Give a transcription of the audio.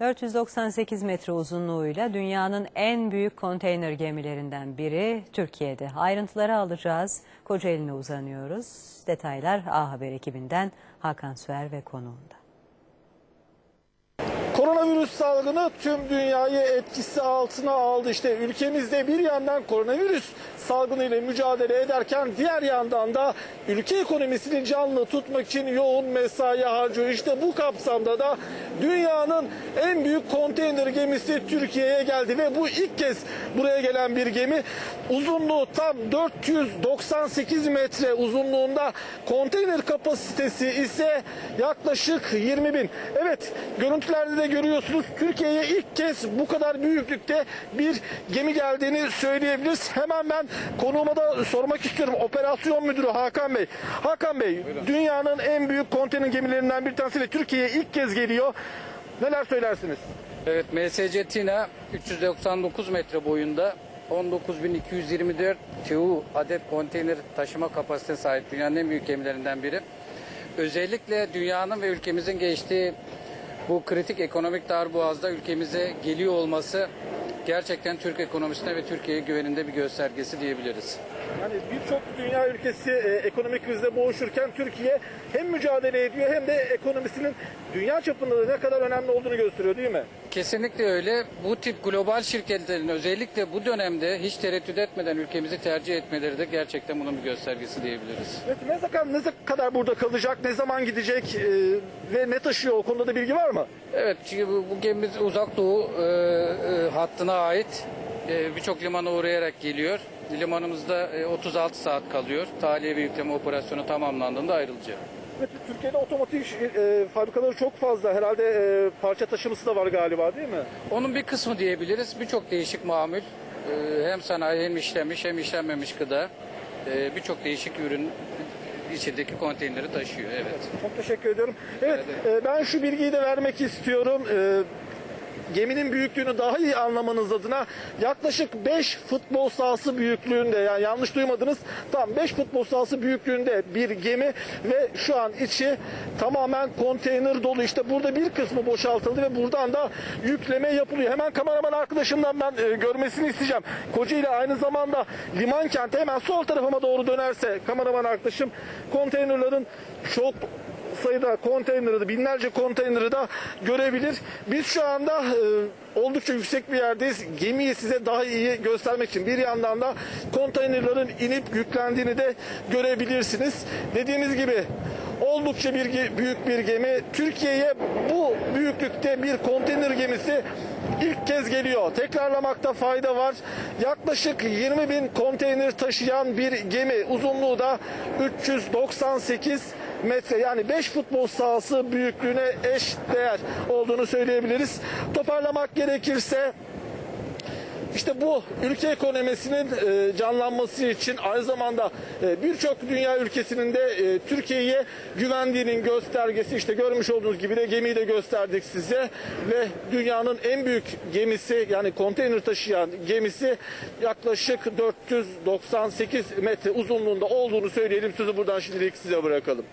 498 metre uzunluğuyla dünyanın en büyük konteyner gemilerinden biri Türkiye'de. Ayrıntıları alacağız. Kocaeli'ne uzanıyoruz. Detaylar A Haber ekibinden Hakan Süer ve konuğunda. Koronavirüs salgını tüm dünyayı etkisi altına aldı. İşte ülkemizde bir yandan koronavirüs salgınıyla mücadele ederken diğer yandan da ülke ekonomisini canlı tutmak için yoğun mesai harcıyor. İşte bu kapsamda da dünyanın en büyük konteyner gemisi Türkiye'ye geldi ve bu ilk kez buraya gelen bir gemi. Uzunluğu tam 498 metre uzunluğunda konteyner kapasitesi ise yaklaşık 20 bin. Evet görüntülerde de görüyorsunuz Türkiye'ye ilk kez bu kadar büyüklükte bir gemi geldiğini söyleyebiliriz. Hemen ben konuğuma da sormak istiyorum. Operasyon Müdürü Hakan Bey. Hakan Bey dünyanın en büyük konteyner gemilerinden bir tanesi ve Türkiye'ye ilk kez geliyor. Neler söylersiniz? Evet MSC Tina 399 metre boyunda 19.224 TEU adet konteyner taşıma kapasitesine sahip dünyanın en büyük gemilerinden biri. Özellikle dünyanın ve ülkemizin geçtiği bu kritik ekonomik darboğazda ülkemize geliyor olması gerçekten Türk ekonomisine ve Türkiye'ye güveninde bir göstergesi diyebiliriz. Yani birçok dünya ülkesi e, ekonomik krizle boğuşurken Türkiye hem mücadele ediyor hem de ekonomisinin dünya çapında da ne kadar önemli olduğunu gösteriyor değil mi? Kesinlikle öyle. Bu tip global şirketlerin özellikle bu dönemde hiç tereddüt etmeden ülkemizi tercih etmeleri de gerçekten bunun bir göstergesi diyebiliriz. Evet, ne zaman ne kadar burada kalacak, ne zaman gidecek e, ve ne taşıyor o konuda da bilgi var mı? Evet çünkü bu, bu gemimiz uzak doğu e, e, hattına ait e, birçok limana uğrayarak geliyor. Limanımızda e, 36 saat kalıyor. Tahliye ve yükleme operasyonu tamamlandığında ayrılacak. Evet, Türkiye'de otomotiv e, fabrikaları çok fazla. Herhalde e, parça taşıması da var galiba değil mi? Onun bir kısmı diyebiliriz. Birçok değişik mamul e, hem sanayi hem işlenmiş hem işlenmemiş gıda e, birçok değişik ürün içindeki konteyneri taşıyor. Evet. Çok teşekkür ediyorum. Evet, e, ben şu bilgiyi de vermek istiyorum. E, geminin büyüklüğünü daha iyi anlamanız adına yaklaşık 5 futbol sahası büyüklüğünde yani yanlış duymadınız tam 5 futbol sahası büyüklüğünde bir gemi ve şu an içi tamamen konteyner dolu işte burada bir kısmı boşaltıldı ve buradan da yükleme yapılıyor. Hemen kameraman arkadaşımdan ben e, görmesini isteyeceğim. Kocaeli aynı zamanda liman kenti hemen sol tarafıma doğru dönerse kameraman arkadaşım konteynerların çok sayıda konteyneri de binlerce konteyneri de görebilir. Biz şu anda e, oldukça yüksek bir yerdeyiz. Gemiyi size daha iyi göstermek için bir yandan da konteynerlerin inip yüklendiğini de görebilirsiniz. Dediğimiz gibi oldukça bir büyük bir gemi. Türkiye'ye bu büyüklükte bir konteyner gemisi ilk kez geliyor. Tekrarlamakta fayda var. Yaklaşık 20 bin konteyner taşıyan bir gemi. Uzunluğu da 398 metre yani 5 futbol sahası büyüklüğüne eş değer olduğunu söyleyebiliriz. Toparlamak gerekirse işte bu ülke ekonomisinin e, canlanması için aynı zamanda e, birçok dünya ülkesinin de e, Türkiye'ye güvendiğinin göstergesi işte görmüş olduğunuz gibi de gemiyi de gösterdik size ve dünyanın en büyük gemisi yani konteyner taşıyan gemisi yaklaşık 498 metre uzunluğunda olduğunu söyleyelim sözü buradan şimdilik size bırakalım.